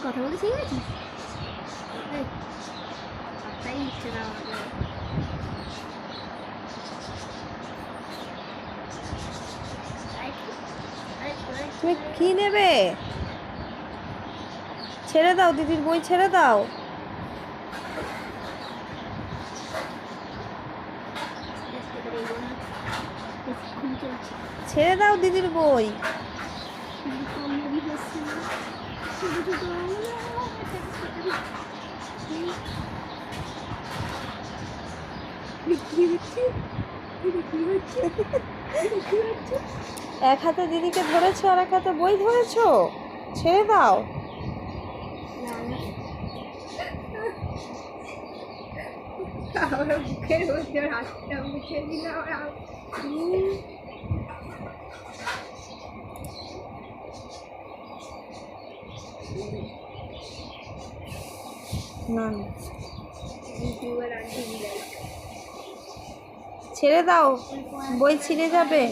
তুই কথা বলে শিখে গেছিস এই, পাত্তাই না আমাকে। তুমি কি নেবে? ছেড়ে দাও দিদির বই ছেড়ে দাও। ছেড়ে দাও দিদির বই। এক হাতে দিদিকে ধরেছো আর এক হাতে বই ধরেছো? ছেড়ে দাও। আমার বুকের মধ্যে ওর হাতটা মুছে দিল আমার হাত। না ছেড়ে দাও, বই ছিঁড়ে যাবে।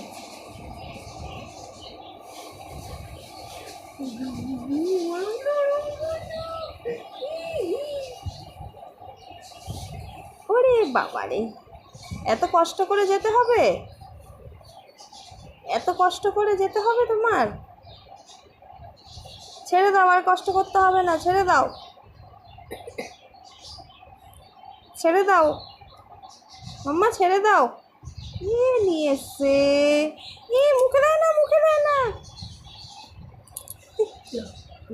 ওরে বাবারে, এত কষ্ট করে যেতে হবে? এত কষ্ট করে যেতে হবে তোমার? ছেড়ে দাও, আর কষ্ট করতে হবে না, ছেড়ে দাও। ছেড়ে দাও। মাম্মা, ছেড়ে দাও। এ নিয়ে এসছে? এ, মুখে দেয় না, মুখে দেয় না।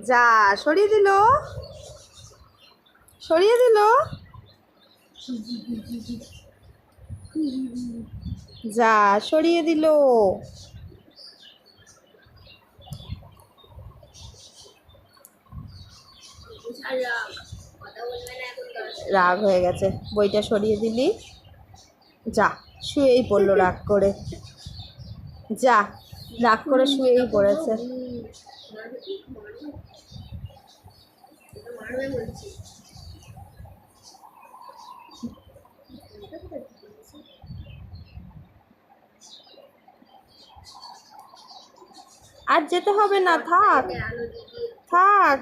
যা, সরিয়ে দিল। সরিয়ে দিল। যা, সরিয়ে দিল কথা বলবে না এখন দরকার রাগ হয়ে গেছে। বইটা সরিয়ে দিলি? যা, শুয়েই পড়ল রাগ করে। যা, রাগ করে শুয়েই পড়েছে। আর যেতে হবে না, থাক। থাক।